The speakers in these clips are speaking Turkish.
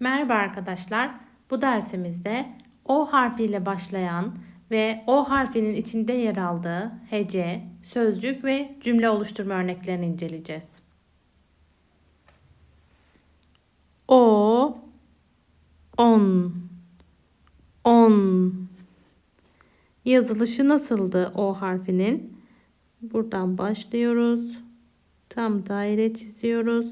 Merhaba arkadaşlar. Bu dersimizde O harfiyle başlayan ve O harfinin içinde yer aldığı hece, sözcük ve cümle oluşturma örneklerini inceleyeceğiz. O, on, on. Yazılışı nasıldı O harfinin? Buradan başlıyoruz. Tam daire çiziyoruz.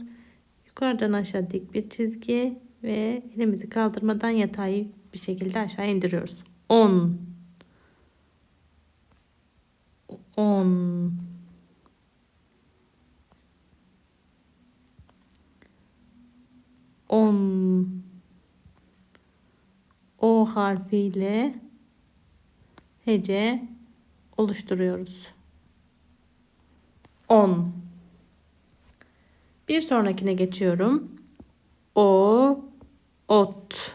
Yukarıdan aşağı dik bir çizgi ve elimizi kaldırmadan yatay bir şekilde aşağı indiriyoruz. 10 10 10 O harfiyle hece oluşturuyoruz. 10 Bir sonrakine geçiyorum. O ot.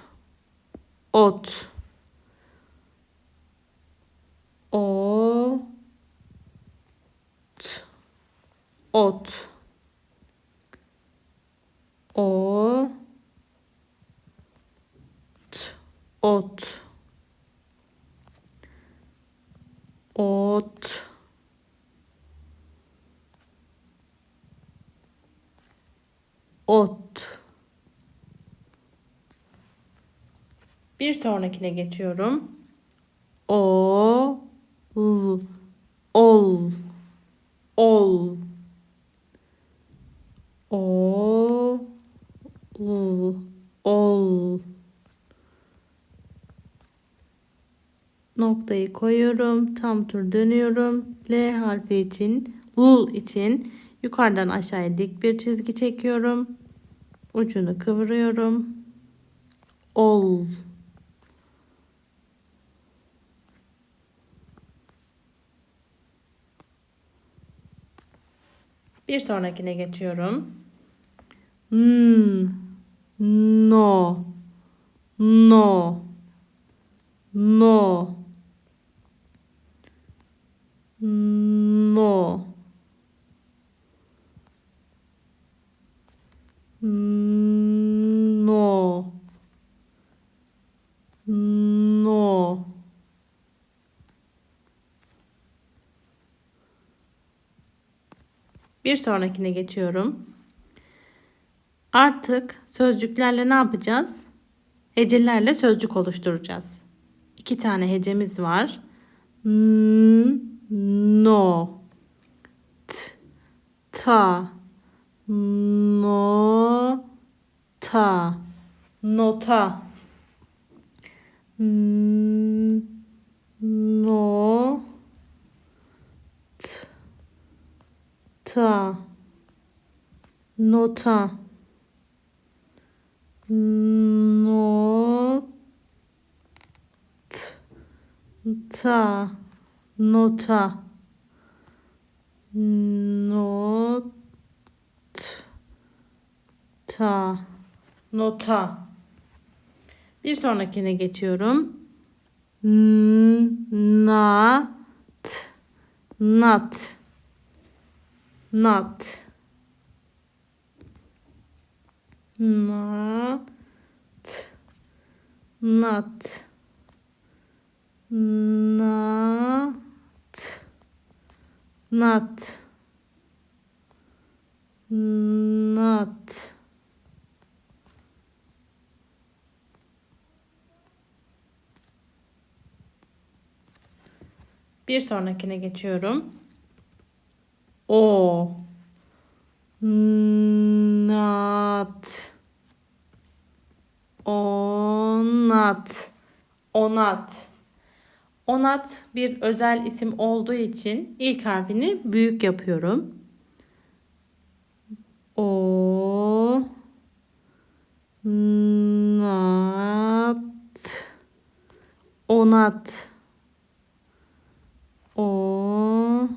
Ot. O t ot. O t ot. Ot ot Bir sonrakine geçiyorum. O l ol ol o l ol noktayı koyuyorum. Tam tur dönüyorum. L harfi için L için yukarıdan aşağıya dik bir çizgi çekiyorum. Ucunu kıvırıyorum. Ol Bir sonrakine geçiyorum. N, no, no, no, no, no, no. Bir sonrakine geçiyorum. Artık sözcüklerle ne yapacağız? Hecelerle sözcük oluşturacağız. İki tane hecemiz var. N, no, t, ta, no, ta, nota, N, no, ta nota. Not ta nota. Not ta nota. Bir sonrakine geçiyorum. Nat nat not. Not. Not. Not. Not. Not. Bir sonrakine geçiyorum o. Nat. Onat onat onat bir özel isim olduğu için ilk harfini büyük yapıyorum. O nat. Onat o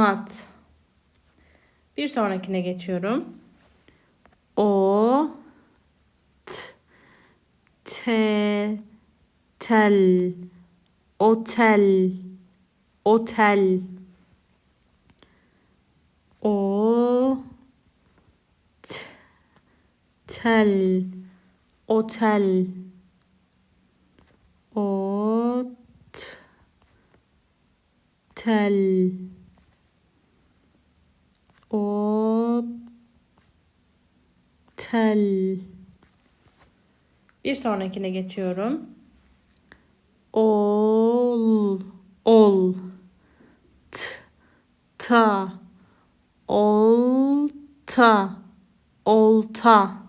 anlat. Bir sonrakine geçiyorum. O t te tel otel otel o t tel otel ot tel o tel bir sonrakine geçiyorum. Ol ol t ta olta olta.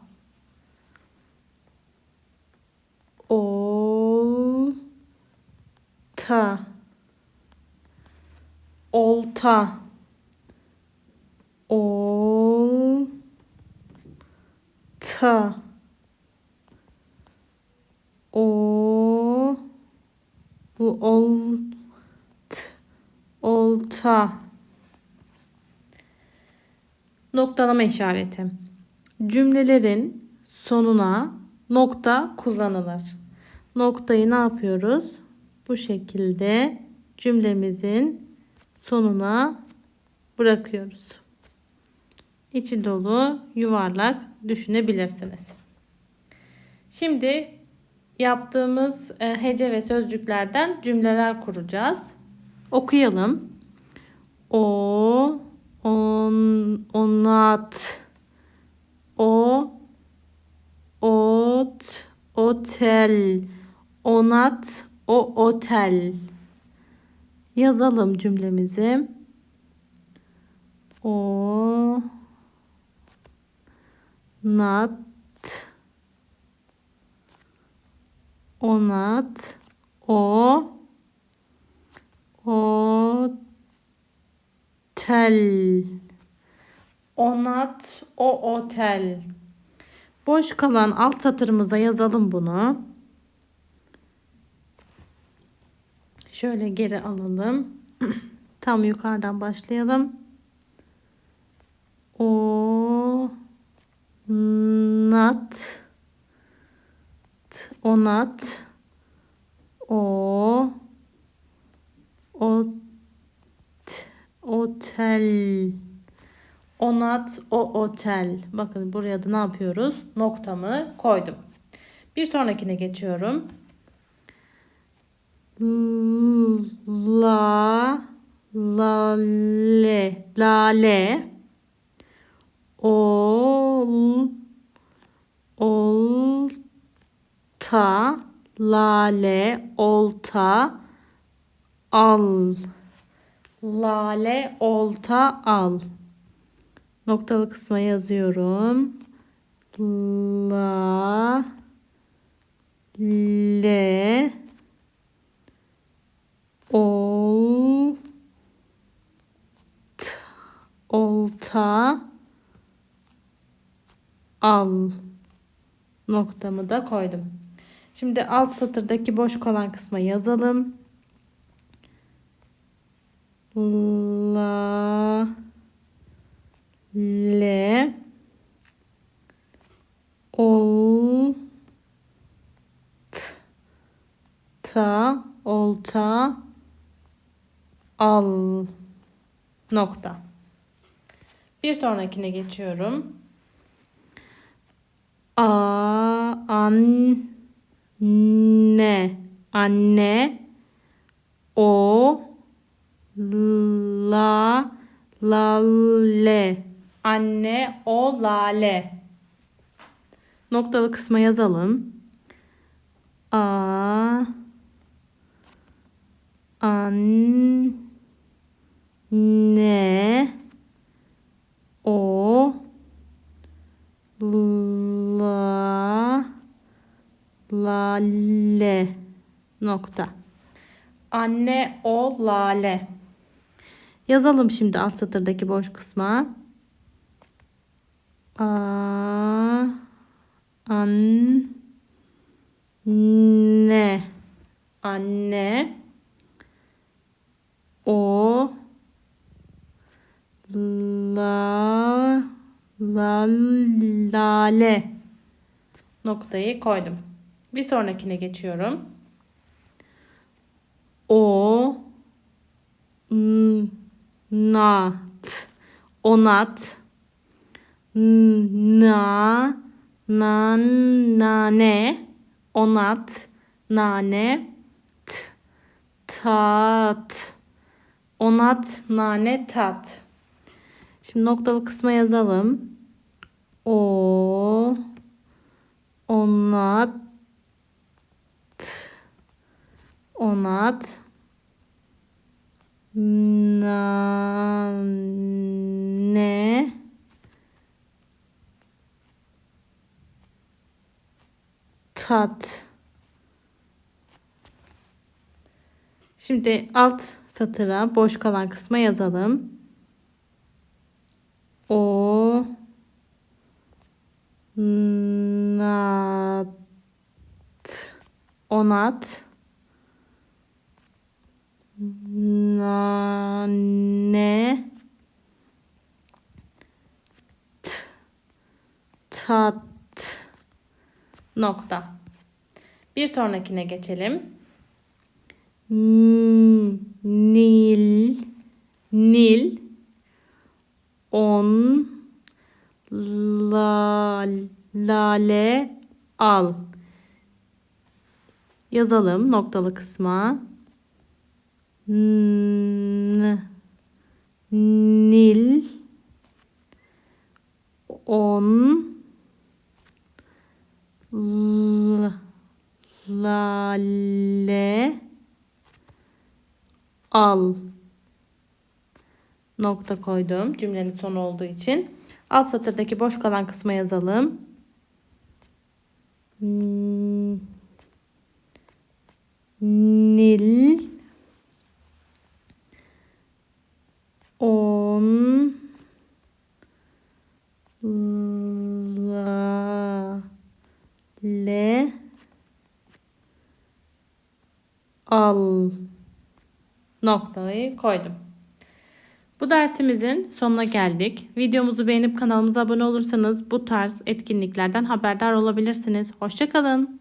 Olta. Olta olta o. Bu olt olta. Noktalama işareti. Cümlelerin sonuna nokta kullanılır. Noktayı ne yapıyoruz? Bu şekilde cümlemizin sonuna bırakıyoruz içi dolu yuvarlak düşünebilirsiniz. Şimdi yaptığımız e, hece ve sözcüklerden cümleler kuracağız. Okuyalım. O, on, onat, o, ot, otel, onat, o otel. Yazalım cümlemizi. O, nat onat o. O. Tel. Onat o otel. Boş kalan alt satırımıza yazalım bunu. Şöyle geri alalım. Tam yukarıdan başlayalım. O nat. Onat o. Ot otel. Onat o otel. Bakın buraya da ne yapıyoruz? Noktamı koydum. Bir sonrakine geçiyorum. La lale lale ol olta lale olta al. Lale olta al. Noktalı kısma yazıyorum. La le ol t, olta al noktamı da koydum. Şimdi alt satırdaki boş kalan kısma yazalım. La le ol t, ta olta al nokta. Bir sonrakine geçiyorum a an ne? Anne. O la lale. Anne o lale. Noktalı kısma yazalım. A an ne? O la lale nokta. Anne o lale. Yazalım şimdi alt satırdaki boş kısma. A an ne anne o la lale noktayı koydum. Bir sonrakine geçiyorum. O nat onat na nan, nane, onat, nane, t, tat, onat, nane, tat. Şimdi noktalı kısma yazalım. O, onat, onat, nane, tat. Şimdi alt satıra boş kalan kısma yazalım. O. Nat. Onat nane. T. Tat. Nokta. Bir sonrakine geçelim. Nil. Nil. On. La, lale. Al. Yazalım noktalı kısma N, nil on lale al nokta koydum cümlenin sonu olduğu için. Alt satırdaki boş kalan kısma yazalım. Hmm. Nil on la le al noktayı koydum. Bu dersimizin sonuna geldik. Videomuzu beğenip kanalımıza abone olursanız bu tarz etkinliklerden haberdar olabilirsiniz. Hoşçakalın.